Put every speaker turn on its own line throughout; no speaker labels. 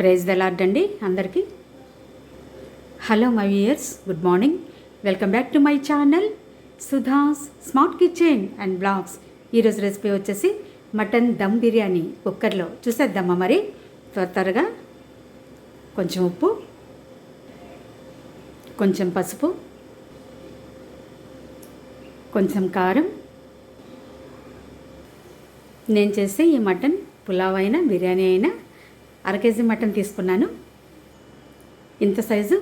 Praise the lord అండి అందరికీ. Hello my dears good morning. Welcome back to my channel Sudha's smart kitchen and blogs. ఈరోజు recipe వచ్చేసి mutton dum biryani కుక్కర్లో. చూసేద్దామా మరి? త్వర త్వరగా కొంచెం ఉప్పు కొంచెం పసుపు కొంచెం కారం. నేను చేసే ఈ మటన్ పులావ్ అయినా బిర్యానీ అయినా అర కేజీ మటన్ తీసుకున్నాను. ఇంత సైజు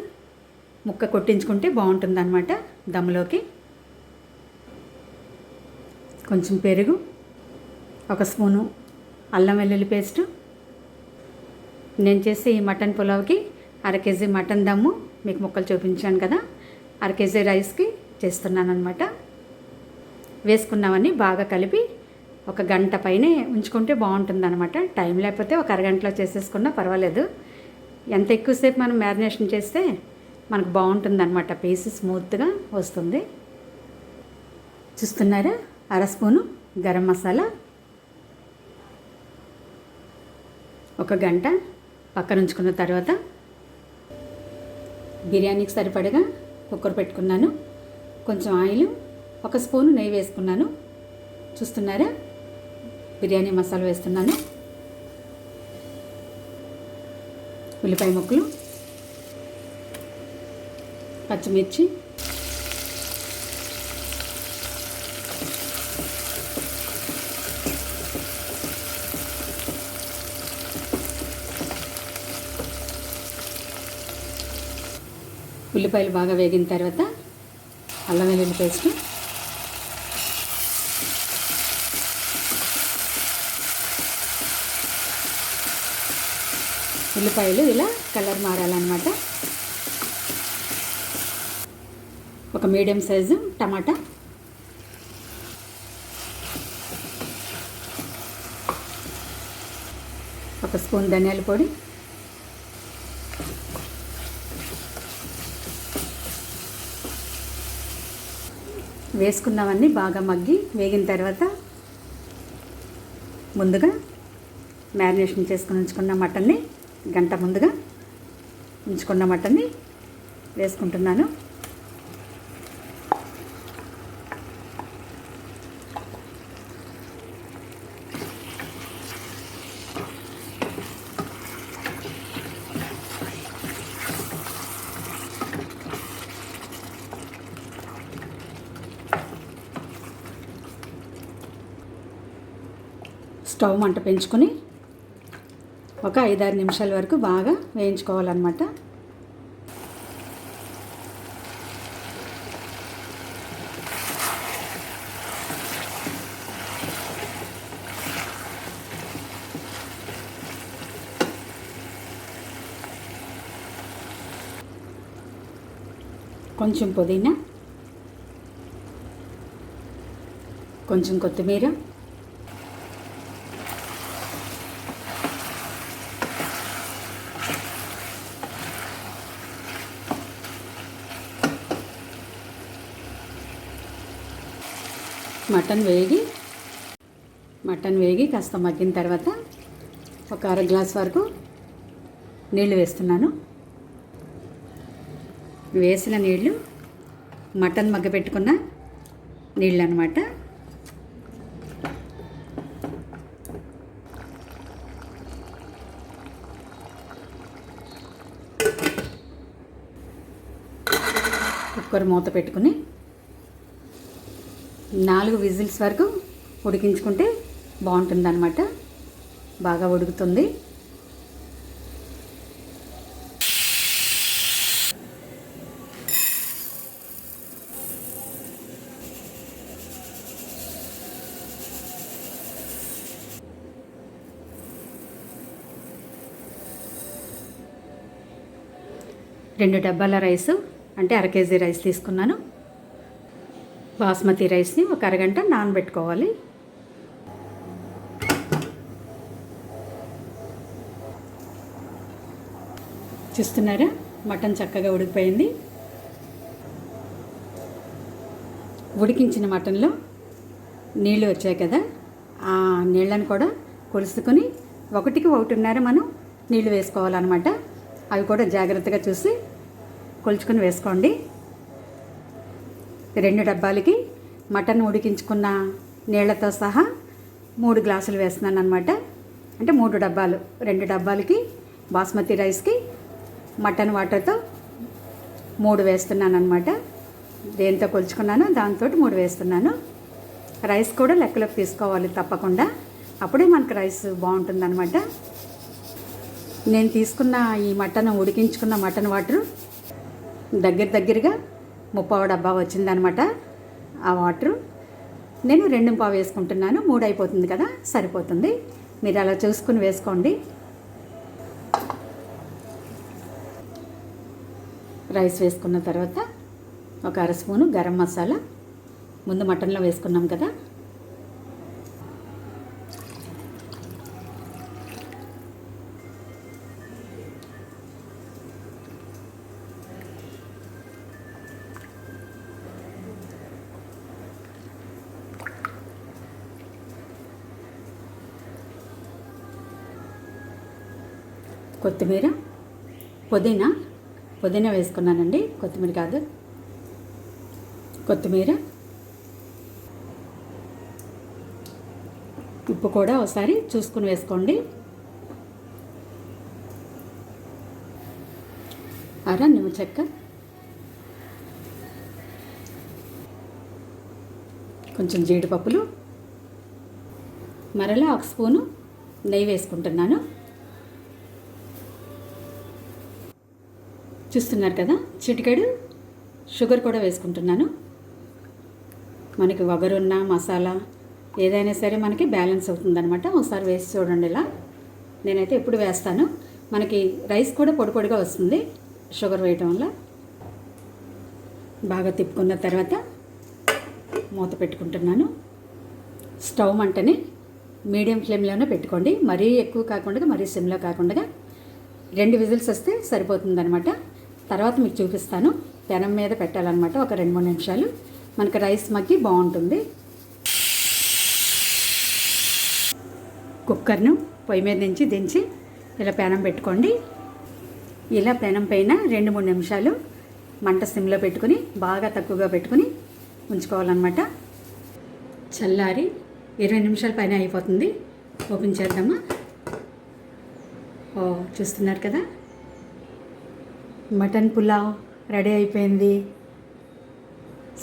ముక్క కొట్టించుకుంటే బాగుంటుందన్నమాట దమ్ములోకి. కొంచెం పెరుగు ఒక స్పూను అల్లం వెల్లుల్లి పేస్టు. నేను చేసే ఈ మటన్ పులావ్కి అర కేజీ మటన్ దమ్ము మీకు ముక్కలు చూపించాను కదా. అర కేజీ రైస్కి చేస్తున్నాను అనమాట వేసుకున్నవన్నీ బాగా కలిపి ఒక గంట పైనే ఉంచుకుంటే బాగుంటుంది అనమాట టైం లేకపోతే ఒక అరగంటలో చేసేసుకున్నా పర్వాలేదు. ఎంత ఎక్కువసేపు మనం మ్యారినేషన్ చేస్తే మనకు బాగుంటుంది అనమాట పీస్ స్మూత్గా వస్తుంది. చూస్తున్నారా? అర స్పూను గరం మసాలా. ఒక గంట పక్కన ఉంచుకున్న తర్వాత బిర్యానీకి సరిపడగా కుక్కర్ పెట్టుకున్నాను. కొంచెం ఆయిల్ ఒక స్పూను నెయ్యి వేసుకున్నాను. చూస్తున్నారా? బిర్యానీ మసాలా వేస్తున్నాను. ఉల్లిపాయ ముక్కలు పచ్చిమిర్చి ఉల్లిపాయలు బాగా వేగిన తర్వాత అల్లం వెల్లుల్లి పేస్ట్ ఉల్లిపాయలు ఇలా కలర్ మారాలన్నమాట. ఒక మీడియం సైజు టమాటా. ఒక స్పూన్ ధనియాల పొడి. వేసుకున్నవన్నీ బాగా మగ్గి వేగిన తర్వాత ముందుగా మ్యారినేషన్ చేసుకుని ఉంచుకున్న మటన్ని గంట ముందుగా ఉంచుకున్న మటన్ని వేసుకుంటున్నాను. స్టవ్ మంట పెంచుకొని ఒక ఐదారు నిమిషాల వరకు బాగా వేయించుకోవాలన్నమాట. కొంచెం పుదీనా కొంచెం కొత్తిమీర మటన్ వేగి మటన్ వేగి కాస్త మగ్గిన తర్వాత ఒక అర గ్లాస్ వరకు నీళ్ళు వేస్తున్నాను. వేసిన నీళ్ళు మటన్ మగ్గ పెట్టుకున్న నీళ్ళు అనమాట కుక్కర్ మూత పెట్టుకుని నాలుగు విజిల్స్ వరకు ఉడికించుకుంటే బాగుంటుందన్నమాట. బాగా ఉడుకుతుంది. రెండు డబ్బాల రైసు అంటే అర కేజీ రైస్ తీసుకున్నాను. బాస్మతి రైస్ని ఒక అరగంట నానబెట్టుకోవాలి. చూస్తున్నారా? మటన్ చక్కగా ఉడికిపోయింది. ఉడికించిన మటన్లో నీళ్ళు వచ్చాయి కదా? ఆ నీళ్ళని కూడా కొలుసుకొని ఒకటికి ఒకటిన్నర మనం నీళ్ళు వేసుకోవాలన్నమాట. అవి కూడా జాగ్రత్తగా చూసి కొలుచుకొని వేసుకోండి. రెండు డబ్బాలకి మటన్ ఉడికించుకున్న నీళ్ళతో సహా మూడు గ్లాసులు వేస్తున్నాను అనమాట అంటే మూడు డబ్బాలు. రెండు డబ్బాలకి బాస్మతి రైస్కి మటన్ వాటర్తో మూడు వేస్తున్నాను అనమాట దేంతో కొలుచుకున్నానో దాంతో మూడు వేస్తున్నాను. రైస్ కూడా లెక్కలోకి తీసుకోవాలి తప్పకుండా. అప్పుడే మనకు రైస్ బాగుంటుందన్నమాట. నేను తీసుకున్న ఈ మటన్ ఉడికించుకున్న మటన్ వాటర్ దగ్గర దగ్గరగా ముప్పావు డబ్బా వచ్చిందనమాట. ఆ వాటర్ నేను రెండు పావు వేసుకుంటున్నాను. మూడు అయిపోతుంది కదా సరిపోతుంది. మీరు అలా చూసుకుని వేసుకోండి. రైస్ వేసుకున్న తర్వాత ఒక అర స్పూను గరం మసాలా. ముందు మటన్లో వేసుకున్నాం కదా కొత్తిమీర పుదీనా పుదీనా వేసుకున్నానండి. కొత్తిమీర కాదు. కొత్తిమీర. ఉప్పు కూడా ఒకసారి చూసుకుని వేసుకోండి. అర నిమ్మ చెక్క. కొంచెం జీడిపప్పులు. మరలా ఒక స్పూను నెయ్యి వేసుకుంటున్నాను. చూస్తున్నారు కదా? చిటికెడు షుగర్ కూడా వేసుకుంటున్నాను. మనకి వగరున్న మసాలా ఏదైనా సరే మనకి బ్యాలెన్స్ అవుతుందనమాట ఒకసారి వేసి చూడండి ఇలా. నేనైతే ఎప్పుడు వేస్తాను. మనకి రైస్ కూడా పొడి పొడిగా వస్తుంది షుగర్ వేయటం వల్ల. బాగా తిప్పుకున్న తర్వాత మూత పెట్టుకుంటున్నాను. స్టవ్ మంటని మీడియం ఫ్లేమ్లోనే పెట్టుకోండి. మరీ ఎక్కువ కాకుండా మరీ సిమ్లో కాకుండా రెండు విజిల్స్ వస్తే సరిపోతుందనమాట తర్వాత మీకు చూపిస్తాను. పెనం మీద పెట్టాలన్నమాట ఒక రెండు మూడు నిమిషాలు. మనకి రైస్ మగ్గి బాగుంటుంది. కుక్కర్ను పొయ్యి మీద నుంచి దించి ఇలా పెనం పెట్టుకోండి. ఇలా పెనం పైన రెండు మూడు నిమిషాలు మంట సిమ్లో పెట్టుకుని బాగా తక్కువగా పెట్టుకుని ఉంచుకోవాలన్నమాట. చల్లారి ఇరవై నిమిషాల పైన అయిపోతుంది. ఓపెన్ చేద్దామా? ఓ చూస్తున్నారు కదా? మటన్ పులావ్ రెడీ అయిపోయింది.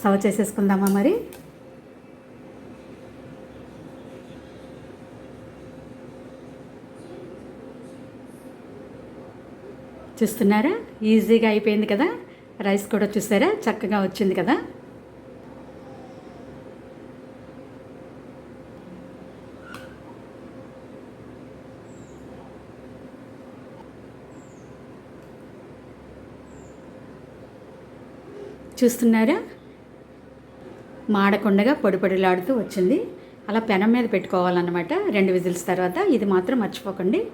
సర్వ్ చేసేసుకుందామా మరి? చూస్తున్నారా? ఈజీగా అయిపోయింది కదా? రైస్ కూడా చూసారా? చక్కగా వచ్చింది కదా? చూస్తున్నారా? మాడకుండగా పొడిపొడిలాడుతూ వచ్చింది. అలా పెనం మీద పెట్టుకోవాలన్నమాట. రెండు విజిల్స్ తర్వాత ఇది మాత్రం మర్చిపోకండి.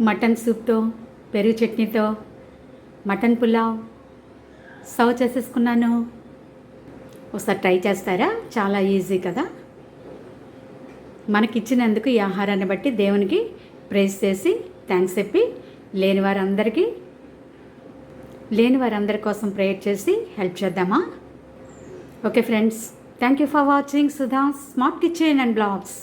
మటన్ సూప్తో పెరుగు చట్నీతో మటన్ పులావ్. సర్వ్ చేసేసుకున్నాను. ఒకసారి ట్రై చేస్తారా? చాలా ఈజీ కదా. మనకిచ్చినందుకు ఈ ఆహారాన్ని బట్టి దేవునికి ప్రేస్ చేసి థ్యాంక్స్ చెప్పి లేని వారందరికీ లేని వారందరి కోసం ప్రేయర్ చేసి హెల్ప్ చేద్దామా? Okay friends thank you for watching Sudha smart kitchen and blogs.